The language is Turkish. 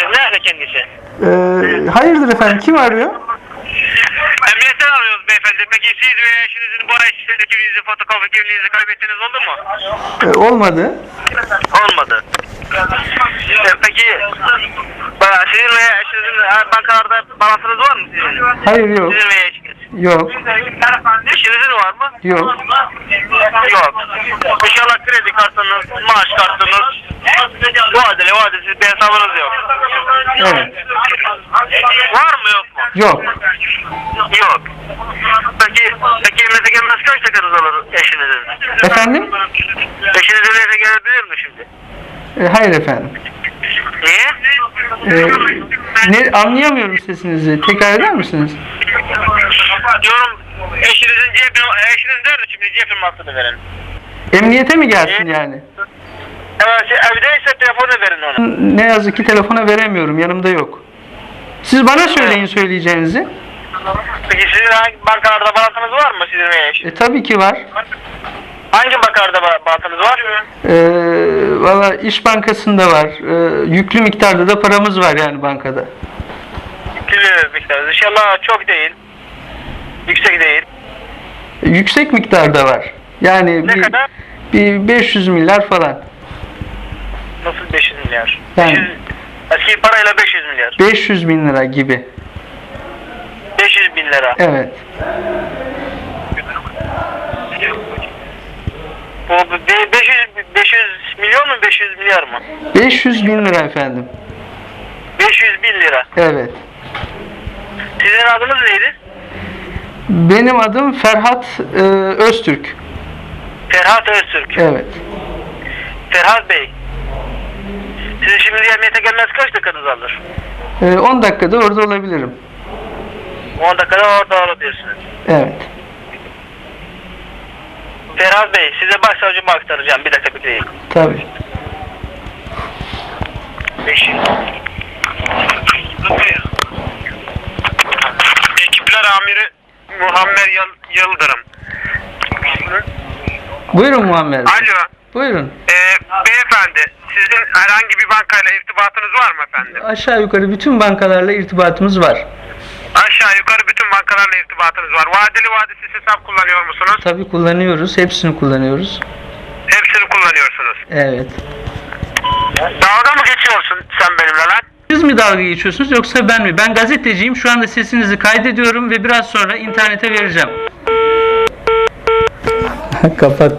Eşiniz nerede kendisi? Ee, hayırdır efendim kim arıyor? Emniyetten arıyoruz beyefendi. Peki siz ve eşinizin bu ay içindeki kimliğinizi, fotokopi kimliğinizi kaybettiniz oldu mu? Ee, olmadı. Olmadı. E, Peki ba- sizin veya eşinizin bankalarda balansınız var mı sizin? Hayır yok. Sizin veya eşiniz? Yok. Eşinizin var mı? Yok. Yok. İnşallah kredi kartınız, maaş kartınız, vadesiz bir hesabınız yok. Evet. Var mı yok mu? Yok. Yok. Peki, peki evinize gelmez kaç dakikanız alır eşinizin? Efendim? Eşiniz evinize gelebilir mi şimdi? Ee, hayır efendim. Niye? Ee, ne anlayamıyorum sesinizi. Tekrar eder misiniz? Diyorum eşinizin cep eşiniz nerede şimdi cep firmasını verin. Emniyete mi gelsin yani? Evet şey, evdeyse telefonu verin ona. Ne yazık ki telefona veremiyorum. Yanımda yok. Siz bana söyleyin söyleyeceğinizi. Peki sizin hangi bankalarda balansınız var mı sizin eşiniz? E, tabii ki var. Hangi bankalarda ba- balansınız var? Ee, Valla İş Bankası'nda var. Ee, yüklü miktarda da paramız var yani bankada. Yüklü miktarı. İnşallah çok değil. Yüksek değil. Yüksek miktarda var. Yani Ne bir, kadar? bir 500 milyar falan. Nasıl 500 milyar? Yani- 500, eski parayla 500 milyar. 500 bin lira gibi. 500 bin lira. Evet. Bu be- 500, 500 milyon mu 500 milyar mı? 500 bin lira efendim. 500 bin lira. Evet. Sizin adınız neydi? Benim adım Ferhat e, Öztürk. Ferhat Öztürk. Evet. Ferhat Bey. Emniyete gelmez kaç dakikanız alır? E, 10 dakikada orada olabilirim. 10 dakikada orada olabilirsiniz. Evet. Ferhat Bey size başsavcıma aktaracağım. Bir dakika bekleyin. Tabii. 500. Ekipler amiri Muhammed Yıl- Yıldırım. Buyurun Muammer Bey. Alo. Buyurun. Ee, beyefendi sizin herhangi bir bankayla irtibatınız var mı efendim? Aşağı yukarı bütün bankalarla irtibatımız var. Aşağı yukarı bütün bankalarla irtibatınız var. Vadeli vadesiz hesap kullanıyor musunuz? Tabii kullanıyoruz. Hepsini kullanıyoruz. Hepsini kullanıyorsunuz. Evet. Dalga mı geçiyorsun sen benimle lan? Siz mi dalga geçiyorsunuz yoksa ben mi? Ben gazeteciyim. Şu anda sesinizi kaydediyorum ve biraz sonra internete vereceğim. Kapat.